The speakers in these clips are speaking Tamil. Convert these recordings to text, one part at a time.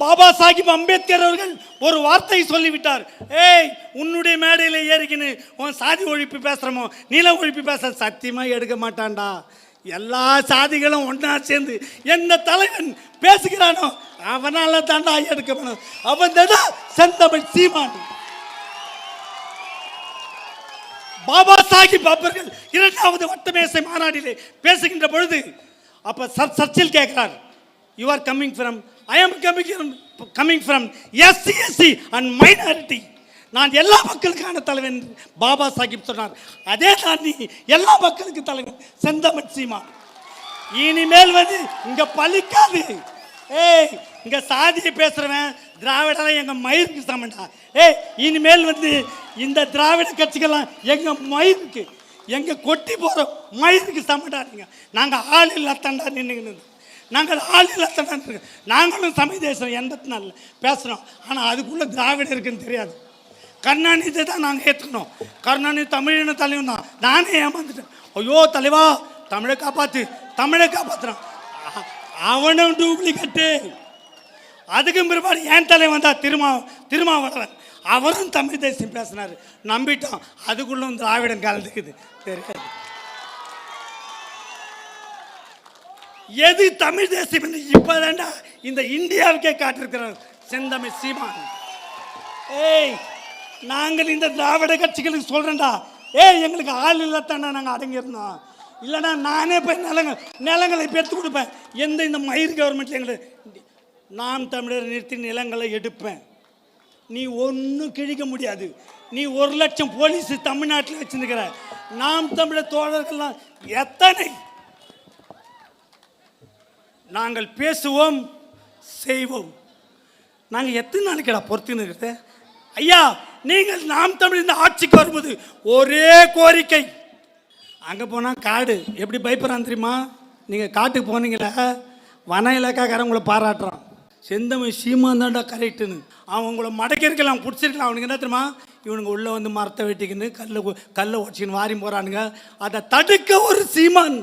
பாபா சாஹிப் அம்பேத்கர் அவர்கள் ஒரு வார்த்தை சொல்லிவிட்டார். ஏய் உன்னுடைய மேடையில் ஏறிக்கின்னு உன் சாதி ஒழிப்பு பேசுகிறமோ நில ஒழிப்பு பேச சத்தியமாக எடுக்க மாட்டான்டா. எல்லா சாதிகளும் ஒன்றா சேர்ந்து எந்த தலைவன் பேசுகிறானோ அவனால் தாண்டா எடுக்க அவன் தான் செந்தமிழ் சீமான். பாபா சாஹிப் அவர்கள் இரண்டாவது வட்டமேசை மாநாட்டிலே பேசுகின்ற பொழுது அப்போ சர் சர்ச்சில் கேட்கிறார். You are coming from I am coming coming from SC SC and minority நான் எல்லா மக்களுக்கான தலைவன் பாபா சாஹிப் சொன்னார். அதே தான் நீ எல்லா மக்களுக்கு தலைவன் செந்தமிழ் சீமா. இனிமேல் வந்து இங்க பழிக்காது. ஏய் இங்க சாதியை பேசுறவன் திராவிடம் எங்க மயிருக்கு சமண்டா ஏய் இனிமேல் வந்து இந்த திராவிட கட்சிகள்லாம் எங்க மயிருக்கு எங்க கொட்டி போற மயிருக்கு சமண்டா நீங்க நாங்க ஆள் இல்லாத்தண்டா நின்றுக்கிட்டு நாங்கள் ஆள் நாங்களும் தமிழ் தேசம் எண்பத்தி நாலில் பேசுகிறோம் ஆனால் அதுக்குள்ளே திராவிடம் இருக்குன்னு தெரியாது. கருணாநிதி தான் நாங்கள் ஏற்றுக்கணும் கருணாநிதி தமிழின தலைவன் தான். நானே ஏமாந்துட்டேன். ஐயோ தலைவா தமிழை காப்பாற்று தமிழை காப்பாற்றுறான் அ- அவனும் டூப்ளிகேட்டு. அதுக்கும் பிற்பாடு என் தலைவன் தான் திருமா திருமாவளவன். அவரும் தமிழ் தேசியம் பேசினார். நம்பிட்டோம். அதுக்குள்ளும் திராவிடம் கலந்துக்குது. தெரியாது. எது தமிழ் தேசியம் என்று இப்போதாண்டா இந்த இந்தியாவுக்கே காட்டிருக்கிறார் செந்தமிழ் சீமான். ஏய் நாங்கள் இந்த திராவிட கட்சிகளுக்கு சொல்றேன்டா. ஏய் எங்களுக்கு ஆள் இல்லாதாண்டா நாங்கள் அடங்கியிருந்தோம். இல்லைனா நானே போய் நிலங்கள் நிலங்களை பெற்று கொடுப்பேன். எந்த இந்த மயிர் கவர்மெண்ட்ல எங்களுக்கு நாம் தமிழர் நிறுத்தி நிலங்களை எடுப்பேன். நீ ஒன்றும் கிழிக்க முடியாது. நீ ஒரு லட்சம் போலீஸ் தமிழ்நாட்டில் வச்சுருக்கிற. நாம் தமிழர் தோழர்கள்லாம் எத்தனை நாங்கள் பேசுவோம் செய்வோம். நாங்கள் எத்தனை நாளைக்கடா பொறுத்துன்னு இருக்கிறது ஐயா நீங்கள் நாம் தமிழ் இந்த ஆட்சிக்கு வரும்போது ஒரே கோரிக்கை. அங்கே போனால் காடு. எப்படி பயப்படுறான் தெரியுமா? நீங்கள் காட்டுக்கு போனீங்களா வன இலக்காக்காரங்களை பாராட்டுறான். செந்தமிழ் சீமான் தான்டா கரெக்டுன்னு. அவன் உங்களை மடக்கிருக்கலாம் பிடிச்சிருக்கலாம். அவனுக்கு என்ன தெரியுமா? இவனுங்க உள்ளே வந்து மரத்தை வெட்டிக்கின்னு கல்லை கல்லை உடச்சின்னு வாரி போகிறானுங்க அதை தடுக்க ஒரு சீமான்.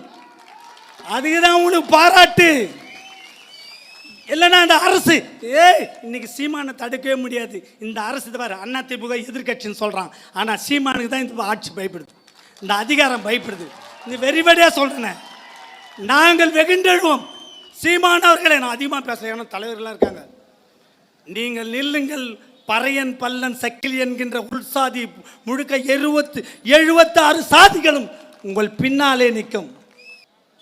அதுதான் உனக்கு பாராட்டு. இல்லைன்னா அந்த அரசு ஏய் இன்னைக்கு சீமானை தடுக்கவே முடியாது. இந்த அரசு இது பாரு அண்ணா திமுக எதிர்கட்சின்னு சொல்கிறான் ஆனால் சீமானுக்கு தான் இந்த ஆட்சி பயப்படுது. இந்த அதிகாரம் பயப்படுது. இந்த வெறிவடியாக சொல்கிறேன் நாங்கள் வெகுண்டெழுவோம். சீமானவர்களை நான் அதிகமாக பேசுகிறேன் ஏன்னா தலைவர்கள்லாம் இருக்காங்க. நீங்கள் நில்லுங்கள். பறையன் பல்லன் சக்கிலி என்கின்ற உள்சாதி முழுக்க எழுபத்து எழுபத்தாறு சாதிகளும் உங்கள் பின்னாலே நிற்கும்.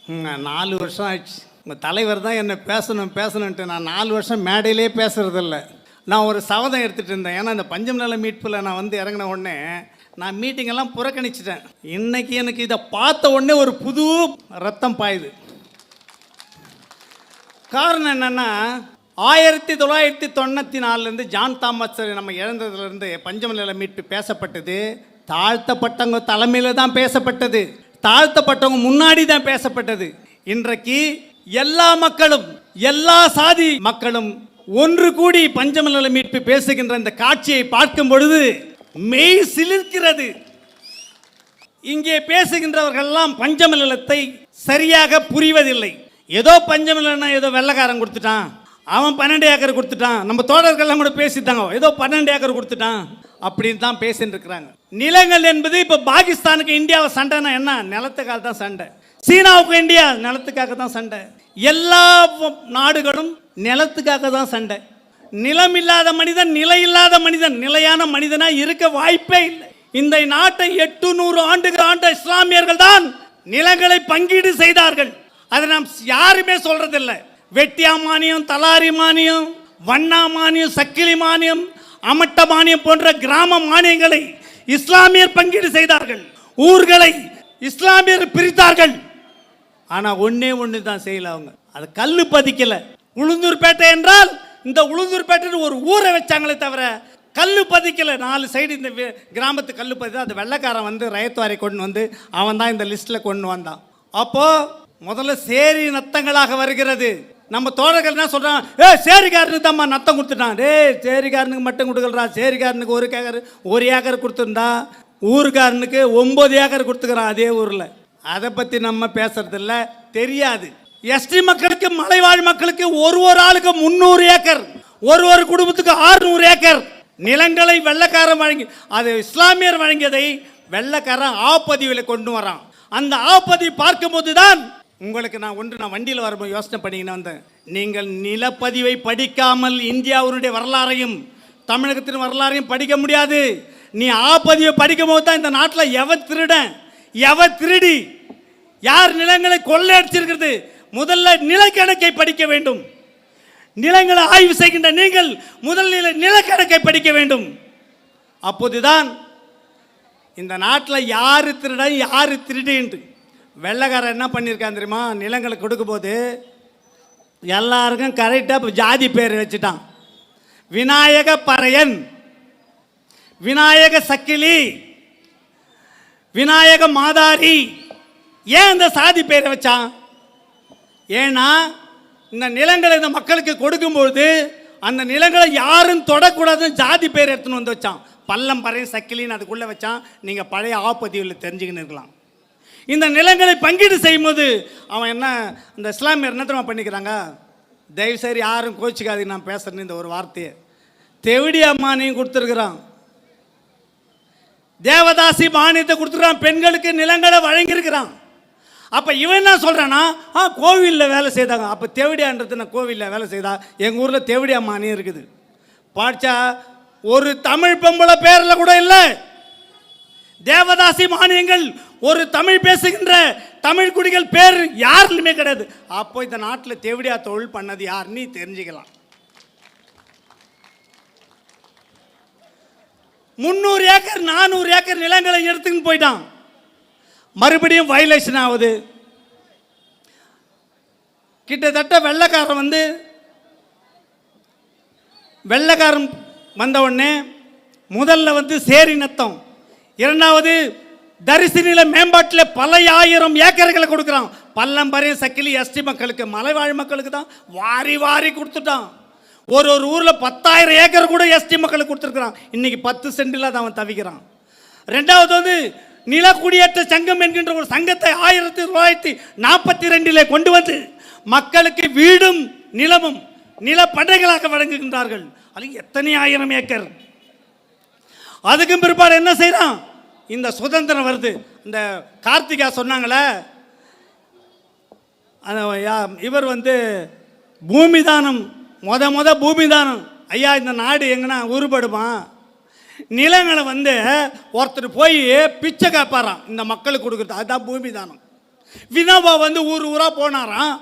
நாலு வருஷம் ஆயிடுச்சு. உங்கள் தலைவர் தான் என்னை பேசணும் பேசணுன்ட்டு நான் நாலு வருஷம் மேடையிலே பேசுறதில்ல. நான் ஒரு சவதம் எடுத்துகிட்டு இருந்தேன். ஏன்னா இந்த பஞ்சம் நல மீட்பில் நான் வந்து இறங்கின உடனே நான் மீட்டிங்கெல்லாம் புறக்கணிச்சிட்டேன். இன்னைக்கு எனக்கு இதை பார்த்த உடனே ஒரு புது ரத்தம் பாயுது. காரணம் என்னென்னா ஆயிரத்தி தொள்ளாயிரத்தி தொண்ணூற்றி நாலுலேருந்து ஜான் தாமஸ் நம்ம இழந்ததுலேருந்து பஞ்சமநில மீட்பு பேசப்பட்டது. தாழ்த்தப்பட்டவங்க தலைமையில் தான் பேசப்பட்டது. தாழ்த்தப்பட்டவங்க முன்னாடி தான் பேசப்பட்டது. இன்றைக்கு எல்லா மக்களும் எல்லா சாதி மக்களும் ஒன்று கூடி பஞ்சமநல மீட்பு பேசுகின்ற இந்த காட்சியை பார்க்கும் பொழுது மெய் சிலிர்க்கிறது. இங்கே பேசுகின்றவர்கள்லாம் பஞ்சமலத்தை சரியாக புரிவதில்லை. ஏதோ பஞ்சமலன்னா ஏதோ வெள்ளக்காரன் கொடுத்துட்டான். அவன் பன்னெண்டு ஏக்கர் கொடுத்துட்டான். நம்ம தோழர்கள்லாம் கூட பேசிட்டாங்க. ஏதோ பன்னெண்டு ஏக்கர் கொடுத்துட்டான். அப்படின்னு தான் பேசின்னு இருக்கிறாங்க நிலங்கள் என்பது இப்போ பாகிஸ்தானுக்கு இந்தியாவை சண்டைனா என்ன? நிலத்துக்காக தான் சண்டை. சீனாவுக்கு இந்தியா நிலத்துக்காக தான் சண்டை. எல்லா நாடுகளும் நிலத்துக்காக தான் சண்டை. நிலம் இல்லாத மனிதன் நிலை இல்லாத மனிதன் நிலையான மனிதனா இருக்க வாய்ப்பே இல்லை. இந்த நாட்டை எட்டு நூறு ஆண்டுகள் ஆண்ட இஸ்லாமியர்கள் தான் நிலங்களை பங்கீடு செய்தார்கள். அதை நாம் யாருமே சொல்றதில்லை. வெட்டியா மானியம் தலாரி மானியம் வண்ணா மானியம் சக்கிலி மானியம் அமட்ட மானியம் போன்ற கிராம மானியங்களை இஸ்லாமியர் பங்கீடு செய்தார்கள். ஊர்களை இஸ்லாமியர் பிரித்தார்கள். ஆனா ஒன்னே ஒன்று தான் செய்யல அவங்க. அது கல் பதிக்கல. உளுந்தூர்பேட்டை என்றால் இந்த உளுந்தூர்பேட்டைன்னு ஒரு ஊரை வச்சாங்களே தவிர கல் பதிக்கல. நாலு சைடு இந்த கிராமத்து கல் பதி அந்த வெள்ளக்காரன் வந்து ரயத்துவாரை கொண்டு வந்து அவன் தான் இந்த லிஸ்ட்ல கொண்டு வந்தான். அப்போ முதல்ல சேரி நத்தங்களாக வருகிறது. நம்ம தோழர்கள் என்ன சொல்கிறான் ஏ சேரிக்காரனுக்கு தான்மா நத்தம் கொடுத்துட்டான். டேய் சேரிக்காரனுக்கு மட்டும் கொடுக்கலடா. சேரிக்காரனுக்கு ஒரு ஏக்கர் ஒரு ஏக்கர் கொடுத்துருந்தா ஊருக்காரனுக்கு ஒம்பது ஏக்கர் கொடுத்துக்கிறான் அதே ஊரில். அதை பற்றி நம்ம பேசுறதில்ல. தெரியாது. எஸ்டி மக்களுக்கு மலைவாழ் மக்களுக்கு ஒரு ஒரு ஆளுக்கு முந்நூறு ஏக்கர் ஒரு ஒரு குடும்பத்துக்கு 600 ஏக்கர் நிலங்களை வெள்ளக்காரன் வழங்கி அது இஸ்லாமியர் வழங்கியதை வெள்ளக்காரன் ஆப்பதிவில் கொண்டு வரான். அந்த ஆப்பதி பார்க்கும்போது தான் உங்களுக்கு நான் ஒன்று நான் வண்டியில் வரும்போது யோசனை பண்ணிக்கின்னு வந்தேன். நீங்கள் நிலப்பதிவை படிக்காமல் இந்தியாவுடைய வரலாறையும் தமிழகத்தின் வரலாறையும் படிக்க முடியாது. நீ ஆப்பதிவை படிக்கும் போது தான் இந்த நாட்டில் எவ திருடன் எவ திருடி யார் நிலங்களை கொள்ளையடிச்சிருக்கிறது? முதல்ல நிலக்கணக்கை படிக்க வேண்டும். நிலங்களை ஆய்வு செய்கின்ற நீங்கள் முதல் நில நிலக்கணக்கை படிக்க வேண்டும். அப்போதுதான் இந்த நாட்டில் யார் திருடன் யார் திருடின்ட்டு வெள்ளைக்காரன் என்ன பண்ணியிருக்கான் தெரியுமா? நிலங்களை கொடுக்கும்போது எல்லாருக்கும் கரெக்டாக இப்போ ஜாதி பேர் வச்சுட்டான். விநாயக பறையன். விநாயக சக்கிலி. விநாயக மாதாரி. ஏன் இந்த சாதி பேரை வச்சான்? ஏன்னா இந்த நிலங்களை இந்த மக்களுக்கு கொடுக்கும்பொழுது அந்த நிலங்களை யாரும் தொடக்கூடாதுன்னு ஜாதி பேர் எடுத்துன்னு வந்து வச்சான். பள்ளம் பறையும் சக்கிலின்னு அதுக்குள்ளே வச்சான். நீங்கள் பழைய ஆப்பதிவில் தெரிஞ்சுக்கின்னு இருக்கலாம். இந்த நிலங்களை பங்கீடு செய்யும்போது அவன் என்ன இந்த இஸ்லாமியர் என்ன தெரியுமா பண்ணிக்கிறாங்க? தயவுசெய்து யாரும் கோச்சிக்காதீங்க நான் பேசுகிறேன்னு இந்த ஒரு வார்த்தையை. தெவிடி அம்மானையும் கொடுத்துருக்குறான். தேவதாசி மானியத்தை கொடுத்துருக்கான் பெண்களுக்கு நிலங்களை வழங்கியிருக்கிறான். அப்போ இவன் என்ன சொல்கிறான்னா ஆ கோவிலில் வேலை செய்தாங்க. அப்போ தேவடியான்றது நான் கோவிலில் வேலை செய்தா? எங்கள் ஊரில் தேவடியா மானியம் இருக்குது. பாடிச்சா ஒரு தமிழ் பொம்பளை பேரில் கூட இல்லை. தேவதாசி மானியங்கள் ஒரு தமிழ் பேசுகின்ற தமிழ் குடிகள் பேர் யாருலுமே கிடையாது. அப்போ இந்த நாட்டில் தேவடியா தொழில் பண்ணது யாருன்னு தெரிஞ்சுக்கலாம். முந்நூறு ஏக்கர் நானூறு ஏக்கர் நிலங்களை எடுத்துக்கின்னு போயிட்டான். மறுபடியும் வயலேஷன் ஆகுது. கிட்டத்தட்ட வெள்ளைக்காரன் வந்து வெள்ளைக்காரன் வந்த உடனே முதல்ல வந்து சேரி நத்தம். இரண்டாவது தரிசு நில மேம்பாட்டில் பல ஆயிரம் ஏக்கர்களை கொடுக்குறான். பல்லம்பரையும் சக்கிலி எஸ்டி மக்களுக்கு மலைவாழ் மக்களுக்கு தான் வாரி வாரி கொடுத்துட்டான். ஒரு ஒரு ஊரில் பத்தாயிரம் ஏக்கர் கூட எஸ்டி மக்களுக்கு கொடுத்துருக்குறான். இன்றைக்கி பத்து சென்டில் தான் அவன் தவிக்கிறான். ரெண்டாவது வந்து நிலக்குடியேற்ற சங்கம் என்கின்ற ஒரு சங்கத்தை ஆயிரத்தி தொள்ளாயிரத்தி நாற்பத்தி ரெண்டில் கொண்டு வந்து மக்களுக்கு வீடும் நிலமும் நிலப்படைகளாக வழங்குகின்றார்கள். அது எத்தனை ஆயிரம் ஏக்கர்? அதுக்கும் பிற்பாடு என்ன செய்கிறான் இந்த சுதந்திரம் வருது. இந்த கார்த்திகா சொன்னாங்களே இவர் வந்து பூமி தானம் மொத மொத பூமி தானம் ஐயா இந்த நாடு எங்கன்னா உருப்படுமா நிலங்களை வந்து ஒருத்தர் போய் பிச்சை காப்பாராம் இந்த மக்களுக்கு கொடுக்குறது. அதுதான் பூமி தானம் வினோபா வந்து ஊர் ஊராக போனாராம்.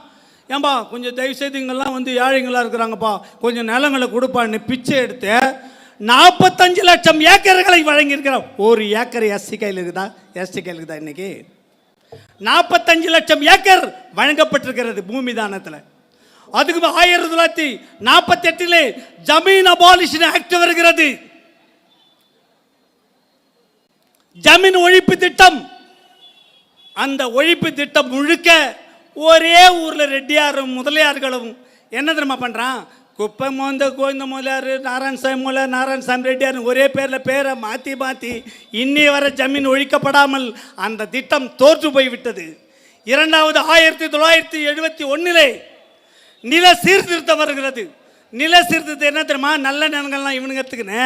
ஏன்பா கொஞ்சம் தயவு செய்து இங்கெல்லாம் வந்து ஏழைங்களாக இருக்கிறாங்கப்பா. கொஞ்சம் நிலங்களை கொடுப்பான்னு பிச்சை எடுத்து நாற்பத்தஞ்சு லட்சம் ஏக்கர்களை வழங்கியிருக்கிறோம். ஒரு ஏக்கர் எஸ்சி கையில் இருக்குதா? எஸ்டி கையில் இருக்குதா இன்னைக்கு? நாற்பத்தஞ்சு லட்சம் ஏக்கர் வழங்கப்பட்டிருக்கிறது பூமி தானத்தில் அதுக்கு ஆயிரத்தி தொள்ளாயிரத்தி நாற்பத்தி எட்டில் ஜமீன் அபாலிஷன் ஆக்ட் வருகிறது. ஜமீன் ஒழிப்பு திட்டம். அந்த ஒழிப்பு திட்டம் முழுக்க ஒரே ஊரில் ரெட்டியாரும் முதலியார்களும் என்ன தெரியுமா பண்ணுறான் குப்பை மோந்த கோவிந்த முதலியார் நாராயணசாமி முதலியார் நாராயணசாமி ரெட்டியார் ஒரே பேரில் பேரை மாற்றி மாற்றி இன்னி வர ஜமீன் ஒழிக்கப்படாமல் அந்த திட்டம் தோற்று போய்விட்டது. இரண்டாவது ஆயிரத்தி தொள்ளாயிரத்தி எழுபத்தி ஒன்றிலே நில சீர்திருத்தம் வருகிறது. நில சீர்திருத்தம் என்ன தெரியுமா? நல்ல நிலங்கள்லாம் இவனுங்கிறதுக்குன்னு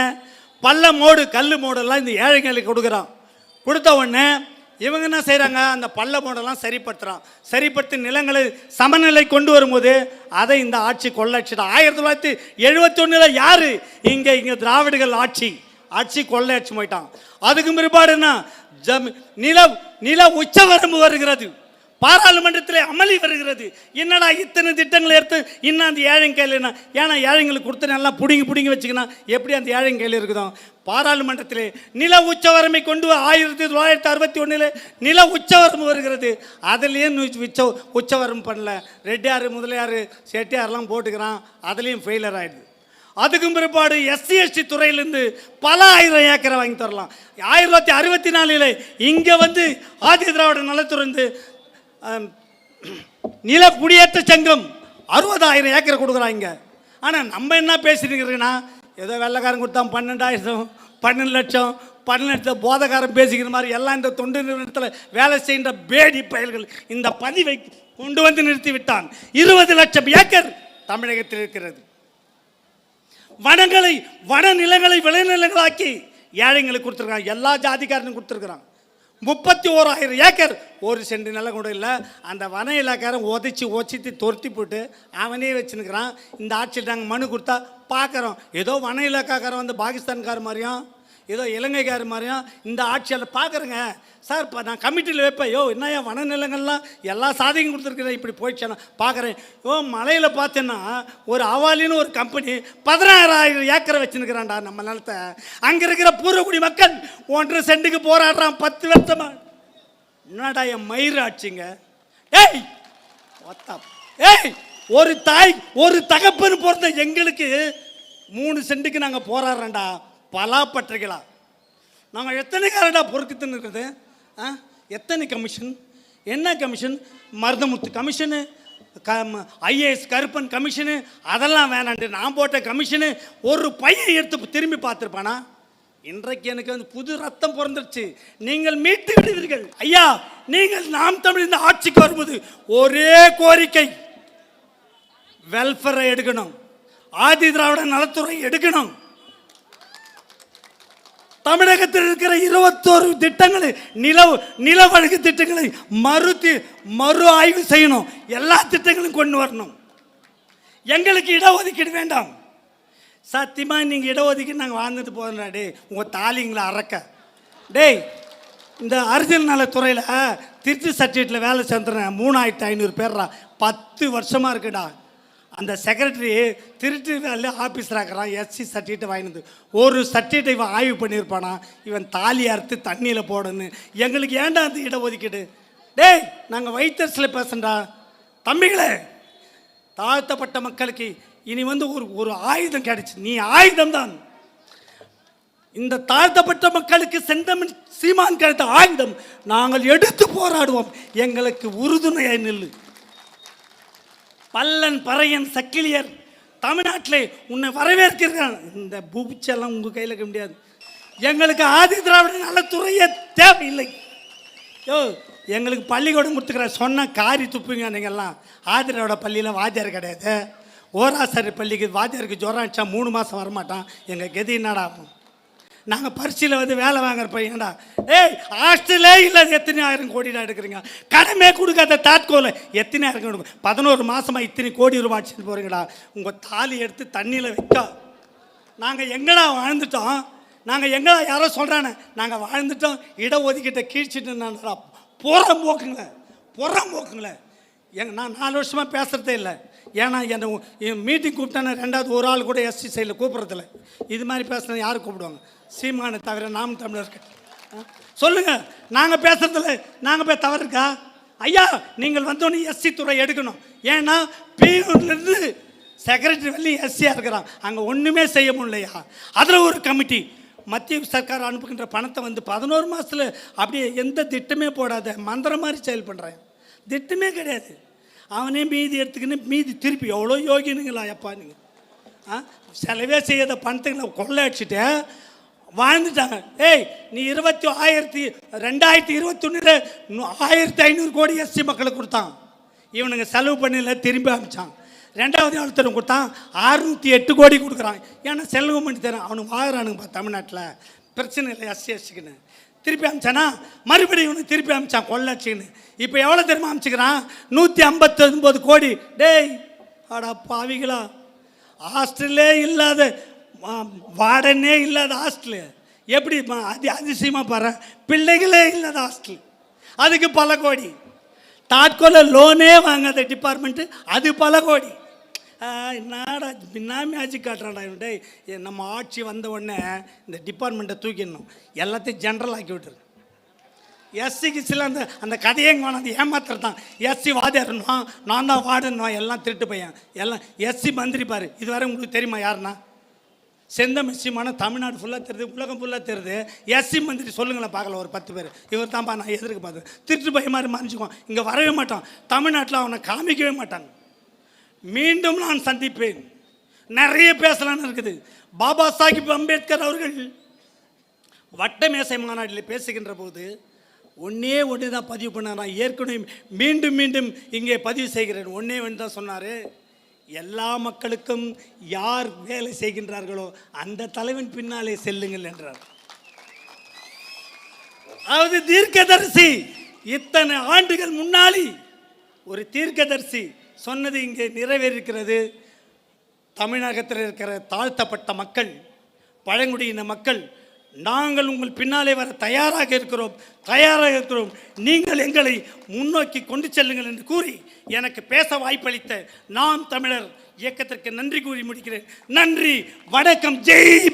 பள்ள மோடு கல் மோடெல்லாம் இந்த ஏழைகளுக்கு கொடுக்குறான். கொடுத்த உடனே இவங்க என்ன செய்கிறாங்க அந்த பள்ள மூடெல்லாம் சரிப்படுத்துகிறான் சரிப்படுத்தி நிலங்களை சமநிலை கொண்டு வரும்போது அதை இந்த ஆட்சி கொள்ளையடிச்சிட்டான் ஆயிரத்தி தொள்ளாயிரத்தி எழுபத்தி ஒன்றில் யார்? இங்கே இங்கே திராவிடர்கள் ஆட்சி. ஆட்சி கொள்ளையடிச்சு போயிட்டான். அதுக்கு பிற்பாடு என்ன? ஜம் நில நில உச்சவரம்பு வருகிறது. பாராளுமன்றத்தில் அமளி வருகிறது. என்னடா இத்தனை திட்டங்களை எடுத்து இன்னும் அந்த ஏழைங்க கையில் என்ன? ஏன்னா ஏழைங்களுக்கு கொடுத்து நல்லா பிடுங்கி பிடுங்கி வச்சுக்கணும் எப்படி அந்த ஏழைங்க கையில் இருக்குதோ? பாராளுமன்றத்தில் நில உச்சவரமை கொண்டு ஆயிரத்தி தொள்ளாயிரத்தி அறுபத்தி ஒன்றில் நில உச்சவரம் வருகிறது. அதுலேயும் உச்ச உச்சவரம் பண்ணல. ரெட்டியார் முதலியார் செட்டியார்லாம் போட்டுக்கிறான். அதுலேயும் ஃபெயிலர் ஆகிடுது அதுக்கும் பிற்பாடு எஸ்சி எஸ்டி துறையிலேருந்து பல ஆயிரம் ஏக்கரை வாங்கி தரலாம். ஆயிரத்தி தொள்ளாயிரத்தி அறுபத்தி நாலில் இங்கே வந்து ஆதி திராவிட நலத்துறை வந்து நில குடியேற்ற சங்கம் அறுபதாயிரம் ஏக்கரை கொடுக்குறாங்க ஆனால் நம்ம என்ன பேசிட்டு ஏதோ வெள்ளைக்காரன் கொடுத்தான் பன்னெண்டாயிரம் பன்னெண்டு லட்சம் பன்னெண்டு லட்சம் போதக்காரன் பேசிக்கிற மாதிரி எல்லாம் இந்த தொண்டு நிறுவனத்தில் வேலை செய்கின்ற பேடி பயல்கள் இந்த பதிவை கொண்டு வந்து நிறுத்தி விட்டான் இருபது லட்சம் ஏக்கர் தமிழகத்தில் இருக்கிறது. வனங்களை வன நிலங்களை விளைநிலங்களாக்கி ஏழைங்களுக்கு கொடுத்துருக்கான் எல்லா ஜாதிக்காரனும் கொடுத்துருக்குறான். முப்பத்தி ஓராயிரம் ஏக்கர். ஒரு சென்ட் நிலம் கூட இல்லை. அந்த வன இலாக்காரன் உதைச்சி ஒச்சித்து துரத்தி போட்டு அவனே வச்சுன்னுக்கிறான் இந்த ஆட்சியில் நாங்கள் மனு கொடுத்தா பார்க்குறோம் ஏதோ வன இலாக்காக்காரன் வந்து பாகிஸ்தான்கார மாதிரியும் ஏதோ இலங்கைக்கார மாதிரியும் இந்த ஆட்சியால் பார்க்குறேங்க சார் இப்போ நான் கமிட்டியில் வைப்பேன். யோ என்ன ஏன் வனநிலங்கள்லாம் எல்லா சாதியும் கொடுத்துருக்குறேன் இப்படி போயிடுச்சேன் பார்க்குறேன் யோ மலையில் பார்த்தேன்னா ஒரு அவாலின்னு ஒரு கம்பெனி பதினாறாயிரம் ஏக்கரை வச்சுருக்கிறான்டா நம்ம நிலத்தை. அங்கே இருக்கிற பூர்வக்குடி மக்கள் ஒன்றரை சென்ட்டுக்கு போராடுறான் பத்து வருஷமா. என்னடா என் மயிறு ஆட்சிங்க? ஏய் ஏய் ஒரு தாய் ஒரு தகப்பன் பிறந்த எங்களுக்கு மூணு சென்ட்டுக்கு நாங்கள் போராடுறோம்டா. பலாப்பற்றைகளா? நாங்கள் எத்தனை காரடா பொறுக்குத்துன்னு இருக்குது ஆ? எத்தனை கமிஷன்? என்ன கமிஷன்? மருதமுத்து கமிஷனு? க ஐஏஎஸ் கருப்பன் கமிஷனு? அதெல்லாம் வேணாண்டு நான் போட்ட கமிஷனு ஒரு பையன் எடுத்து திரும்பி பார்த்துருப்பானா? இன்றைக்கு எனக்கு வந்து புது ரத்தம் பிறந்துருச்சு. நீங்கள் மீட்டு விடுவீர்கள். ஐயா நீங்கள் நாம் தமிழ் இந்த ஆட்சிக்கு வரும்போது ஒரே கோரிக்கை. வெல்ஃபேரை எடுக்கணும். ஆதி திராவிட நலத்துறை எடுக்கணும். தமிழகத்தில் இருக்கிற இருபத்தோரு திட்டங்களை நில நிலவழகு திட்டங்களை மறுத்து மறு ஆய்வு செய்யணும். எல்லா திட்டங்களும் கொண்டு வரணும். எங்களுக்கு இடஒதுக்கீடு வேண்டாம். சத்தியமாக நீங்கள் இடஒதுக்கீடு நாங்கள் வாழ்ந்துட்டு போகிறோம்டா டே உங்கள் தாலிங்களை அறக்க. டேய் இந்த அரசியல் நலத்துறையில் திருச்சி சர்டிஃபிகேட்டில் வேலை சேர்ந்துறேன் மூணாயிரத்து ஐநூறு பேர்ரா பத்து வருஷமாக இருக்குடா. அந்த செக்ரட்டரி திருட்டு ஆஃபீஸராக இருக்கிறான் எஸ்சி சர்டிஃபிகேட் வாங்கினது. ஒரு சர்டிஃபிகேட்டை இவன் ஆய்வு பண்ணியிருப்பானா? இவன் தாலி அறுத்து தண்ணியில் போடணும் எங்களுக்கு ஏன்டா அந்த இடஒதுக்கீடு? டேய் நாங்கள் வைத்தரசில் பேசுகிறா தம்பிகளே தாழ்த்தப்பட்ட மக்களுக்கு இனி வந்து ஒரு ஒரு ஆயுதம் கிடைச்சி. நீ ஆயுதம் தான் இந்த தாழ்த்தப்பட்ட மக்களுக்கு செந்தமிழ் சீமான் கிடைத்த ஆயுதம் நாங்கள் எடுத்து போராடுவோம். எங்களுக்கு உறுதுணையாக நில்லு. பல்லன் பறையன் சக்கிலியர் தமிழ்நாட்டில் உன்னை வரவேற்கிறான். இந்த பூபிச்செல்லாம் உங்கள் கையில் இருக்க முடியாது. எங்களுக்கு ஆதி திராவிட நலத்துறையே தேவையில்லை. யோ எங்களுக்கு பள்ளிக்கூடம் கொடுத்துக்கிற சொன்னால் காரி துப்புங்க நீங்கள்லாம் ஆதிராவோட பள்ளியில் வாத்தியார் கிடையாது. ஓராசரி பள்ளிக்கு வாத்தியாருக்கு ஜுரம் அடிச்சா மூணு மாதம் வரமாட்டான். எங்கள் கெதி என்னடா ஆகும்? நாங்கள் பரிசியில் வந்து வேலை வாங்குற பையன்டா ஏய் ஹாஸ்டலே இல்லை எத்தனை ஆயிரம் கோடிடா எடுக்கிறீங்க? கடமே கொடுக்காத தாட்கோல எத்தனை ஆயிரம் கொடுக்கும் பதினோரு மாதமாக இத்தனை கோடி ரூபாய் அடிச்சுட்டு போகிறீங்கடா உங்கள் தாலி எடுத்து தண்ணியில் வைக்க. நாங்கள் எங்கடா வாழ்ந்துட்டோம்? நாங்கள் எங்கடா யாரோ சொல்கிறானே நாங்கள் வாழ்ந்துட்டோம். இட ஒதுக்கிட்ட கீழ்ச்சிட்டு புறம் போக்குங்களேன் புறம் போக்குங்களேன் எங்க நான் நாலு வருஷமாக பேசுகிறதே இல்லை. ஏன்னா என்னை மீட்டிங் கூப்பிட்டானே ரெண்டாவது ஒரு ஆள் கூட எஸ்டி சைடில் கூப்பிட்றதில்ல. இது மாதிரி பேசுனா யார் கூப்பிடுவாங்க? சீமானை தவிர நாம் தமிழருக்கு சொல்லுங்கள் நாங்கள் பேசுறதில்ல நாங்கள் போய் தவறு இருக்கா ஐயா நீங்கள் வந்தோடனே எஸ்சி துறை எடுக்கணும். ஏன்னா பியூன்லேருந்து செக்ரட்டரி வரலையும் எஸ்சியாக இருக்கிறான். அங்கே ஒன்றுமே செய்ய முடியலையா? அதில் ஒரு கமிட்டி மத்திய சர்க்கார் அனுப்புகின்ற பணத்தை வந்து பதினோரு மாதத்தில் அப்படியே எந்த திட்டமே போடாத மந்திரம் மாதிரி செயல் பண்ணுறேன் திட்டமே கிடையாது. அவனே மீதி எடுத்துக்கின்னு மீதி திருப்பி எவ்வளோ யோகினுங்களா எப்பா நீங்கள் ஆ? செலவே செய்யாத பணத்துங்களை கொள்ளை அடிச்சுட்டு வாழ்ந்துட்டாங்க. ஏய் நீ இருபத்தி ஆயிரத்தி ரெண்டாயிரத்தி இருபத்தொன்னில் ஆயிரத்தி ஐநூறு கோடி எஸ்சி மக்களுக்கு கொடுத்தான். இவனுங்க செலவு பண்ணல திரும்பி அமைச்சான். ரெண்டாவது ஆளுத்தரம் கொடுத்தான் அறுநூற்றி எட்டு கோடி கொடுக்குறான். ஏன்னா செலவு பண்ணி தரான். அவனுக்கு வாங்குறானுங்கப்பா தமிழ்நாட்டில். பிரச்சனை இல்லை எஸ்சி எஸ்சிக்குன்னு. திருப்பி அமிச்சானா? மறுபடியும் இவனுக்கு திருப்பி அமிச்சான் கொள்ளச்சின்னு. இப்போ எவ்வளோ தெரியுமா அமிச்சுக்கிறான்? நூற்றி ஐம்பத்தொன்பது கோடி. டேய் அடா பாவிகளா ஹாஸ்டல்லே இல்லாத வார்டனே இல்லாத ஹாஸ்டலு எப்படி அதி அதிசயமாக பாரு. பிள்ளைகளே இல்லாத ஹாஸ்டல் அதுக்கு பல கோடி. தாட்கோல லோனே வாங்காத டிபார்ட்மெண்ட்டு அது பல கோடி. என்னடா என்ன மேஜிக் காட்டுறாடா இவன் நம்ம ஆட்சி வந்த உடனே இந்த டிபார்ட்மெண்ட்டை தூக்கிடணும். எல்லாத்தையும் ஜென்ரல் ஆக்கி விட்டுரு. எஸ்சிக்கு சில அந்த அந்த கதையை கொண்டாந்து ஏமாத்துறதான் எஸ்சி வாதியாருன்னுவான் நான் தான் வார்டுன்னுவான் எல்லாம் திருட்டு பையன். எல்லாம் எஸ்சி மந்திரி பாரு. இதுவரை உங்களுக்கு தெரியுமா யாருன்னா? செந்த சீமான தமிழ்நாடு ஃபுல்லாக தெரியுது உலகம் ஃபுல்லாக தெரியுது. எஸ்சி மந்திரி சொல்லுங்களேன் பார்க்கல ஒரு பத்து பேர். இவர் தான்ப்பா நான் எதிர்க்க பார்த்தேன் திருட்டு பையன் மாதிரி மறைஞ்சுக்குவான். இங்கே வரவே மாட்டான். தமிழ்நாட்டில் அவனை காமிக்கவே மாட்டாங்க. மீண்டும் நான் சந்திப்பேன். நிறைய பேசலாம்னு இருக்குது. பாபா சாஹிப் அம்பேத்கர் அவர்கள் வட்ட மேசை மாநாட்டில் பேசுகின்ற போது ஒன்றே ஒன்று தான் பதிவு பண்ணார்? நான் ஏற்கனவே மீண்டும் மீண்டும் இங்கே பதிவு செய்கிறேன். ஒன்றே ஒன்று தான் சொன்னார். எல்லா மக்களுக்கும் யார் வேலை செய்கின்றார்களோ அந்த தலைவன் பின்னாலே செல்லுங்கள் என்றார். அதாவது தீர்க்கதரிசி இத்தனை ஆண்டுகள் முன்னாடி ஒரு தீர்க்கதரிசி சொன்னது இங்கே நிறைவேறிருக்கிறது. தமிழகத்தில் இருக்கிற தாழ்த்தப்பட்ட மக்கள் பழங்குடியின மக்கள் நாங்கள் உங்கள் பின்னாலே வர தயாராக இருக்கிறோம் தயாராக இருக்கிறோம். நீங்கள் எங்களை முன்னோக்கி கொண்டு செல்லுங்கள் என்று கூறி எனக்கு பேச வாய்ப்பளித்த நாம் தமிழர் இயக்கத்திற்கு நன்றி கூறி முடிக்கிறேன். நன்றி வணக்கம். ஜெய்